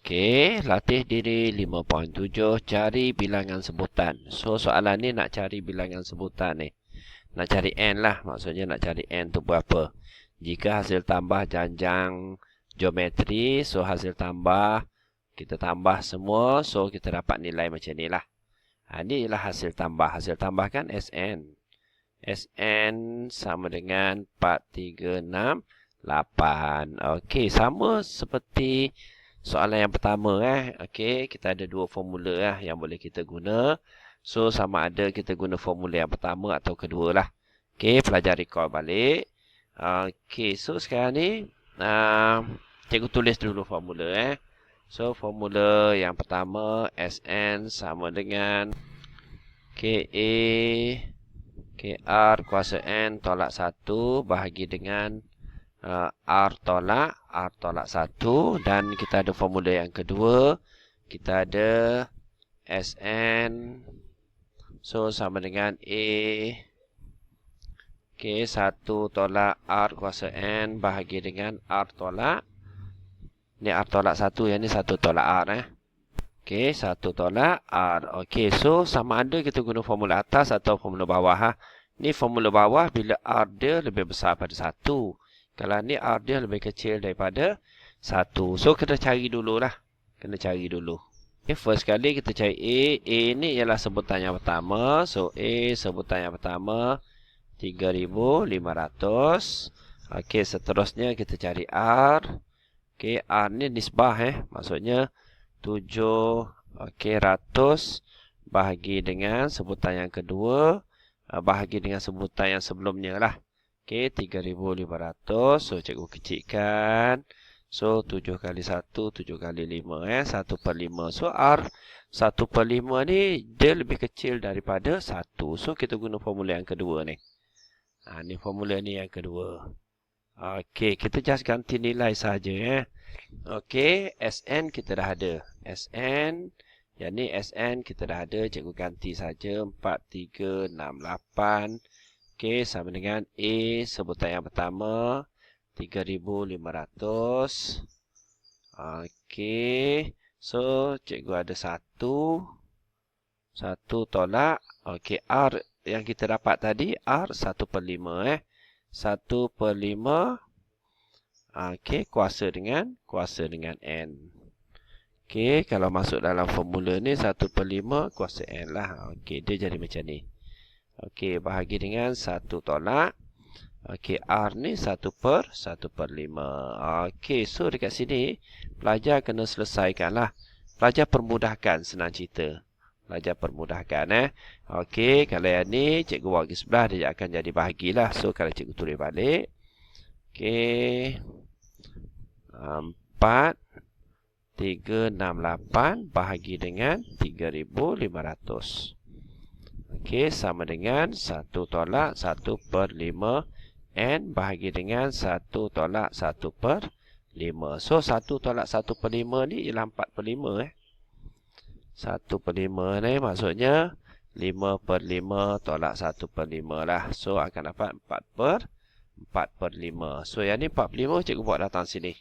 Okey, latih diri 5.7 cari bilangan sebutan. So soalan ni nak cari bilangan sebutan ni. Nak cari n lah, maksudnya nak cari n tu berapa. Jika hasil tambah janjang geometri, so hasil tambah kita tambah semua, so kita dapat nilai macam ni lah. Ha, ni ialah hasil tambah. Hasil tambah kan Sn. Sn sama dengan 4, 3, 6, 8. Okey, sama seperti soalan yang pertama. eh. Okey, kita ada dua formula lah yang boleh kita guna. So, sama ada kita guna formula yang pertama atau kedua lah. Okey, pelajar recall balik. Okey, so sekarang ni uh, cikgu tulis dulu formula eh. So formula yang pertama Sn sama dengan Ka Kr kuasa N tolak 1 bahagi dengan uh, R tolak R tolak 1 dan kita ada formula yang kedua kita ada Sn so sama dengan A Okey, 1 tolak R kuasa N bahagi dengan R tolak. Ni R tolak 1, yang ni 1 tolak R. Eh. Okey, 1 tolak R. Okey, so sama ada kita guna formula atas atau formula bawah. Ha. Ni formula bawah bila R dia lebih besar pada 1. Kalau ni R dia lebih kecil daripada 1. So, kita cari dululah. Kena cari dulu. Okay, first kali kita cari A. A ni ialah sebutan yang pertama. So, A sebutan yang pertama. 3500. Okey, seterusnya kita cari R. Okey, R ni nisbah eh. Maksudnya 7 okey ratus bahagi dengan sebutan yang kedua uh, bahagi dengan sebutan yang sebelumnya lah. Okey, 3500. So cikgu kecilkan. So 7 kali 1, 7 kali 5 eh, 1 per 5. So R 1 per 5 ni dia lebih kecil daripada 1. So kita guna formula yang kedua ni. Ha, ni formula ni yang kedua. Okey, kita just ganti nilai saja eh. Okey, Sn kita dah ada. Sn, yang ni Sn kita dah ada. Cikgu ganti saja 4, 3, 6, 8. Okey, sama dengan A sebutan yang pertama. 3500. Okey, so cikgu ada satu. Satu tolak. Okey, R yang kita dapat tadi R 1 per 5 eh. 1 per 5 Okey, kuasa dengan kuasa dengan N. Okey, kalau masuk dalam formula ni 1 per 5 kuasa N lah. Okey, dia jadi macam ni. Okey, bahagi dengan 1 tolak. Okey, R ni 1 per 1 per 5. Okey, so dekat sini pelajar kena selesaikan lah. Pelajar permudahkan senang cerita belajar permudahkan eh. Okey, kalau yang ni cikgu buat di sebelah dia akan jadi bahagilah. So kalau cikgu tulis balik. Okey. 4 368 bahagi dengan 3500. Okey, sama dengan 1 tolak 1 per 5 n bahagi dengan 1 tolak 1 per 5. So 1 tolak 1 per 5 ni ialah 4 per 5 eh. 1 per 5 ni maksudnya 5 per 5 tolak 1 per 5 lah. So akan dapat 4 per 4 per 5. So yang ni 4 per 5 cikgu buat datang sini.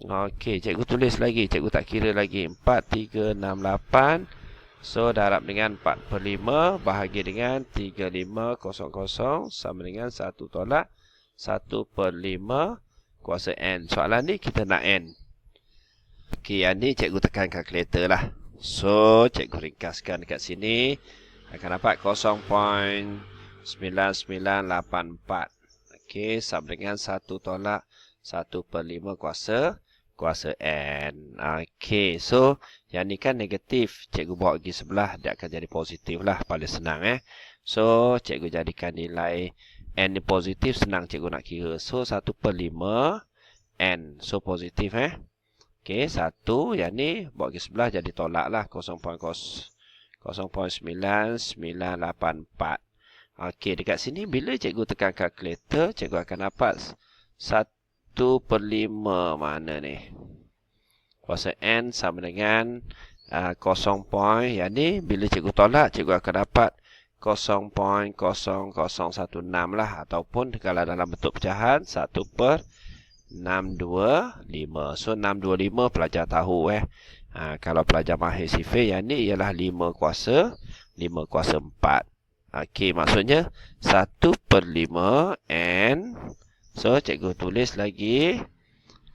Okey, cikgu tulis lagi. Cikgu tak kira lagi. 4, 3, 6, 8. So darab dengan 4 per 5 bahagi dengan 3, 5, 0, 0 sama dengan 1 tolak 1 per 5 kuasa N. Soalan ni kita nak N. Okey, yang ni cikgu tekan kalkulator lah. So, cikgu ringkaskan dekat sini. Akan dapat 0.9984. Okey, sama dengan 1 tolak 1 per 5 kuasa kuasa N. Okey, so yang ni kan negatif. Cikgu bawa pergi sebelah, dia akan jadi positif lah. Paling senang eh. So, cikgu jadikan nilai N ni positif, senang cikgu nak kira. So, 1 per 5 N. So, positif eh. Okey, satu yang ni buat ke sebelah jadi tolak lah 0.9984. Okey, dekat sini bila cikgu tekan kalkulator, cikgu akan dapat 1 per 5 mana ni? Kuasa N sama dengan uh, 0. Point. Yang ni bila cikgu tolak, cikgu akan dapat 0.0016 lah. Ataupun kalau dalam bentuk pecahan, 1 per 625. So 625 pelajar tahu eh. Ha, kalau pelajar mahir sifir yang ni ialah 5 kuasa 5 kuasa 4. Okey, maksudnya 1 per 5 N. So, cikgu tulis lagi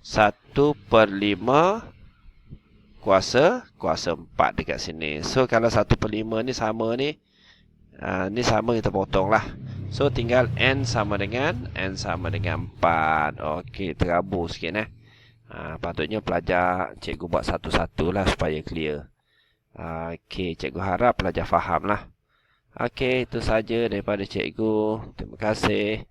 1 per 5 kuasa kuasa 4 dekat sini. So, kalau 1 per 5 ni sama ni. Uh, ni sama kita potong lah. So, tinggal N sama dengan N sama dengan 4. Okey, terabur sikit eh. Ha, patutnya pelajar cikgu buat satu-satu lah supaya clear. Ha, Okey, cikgu harap pelajar faham lah. Okey, itu saja daripada cikgu. Terima kasih.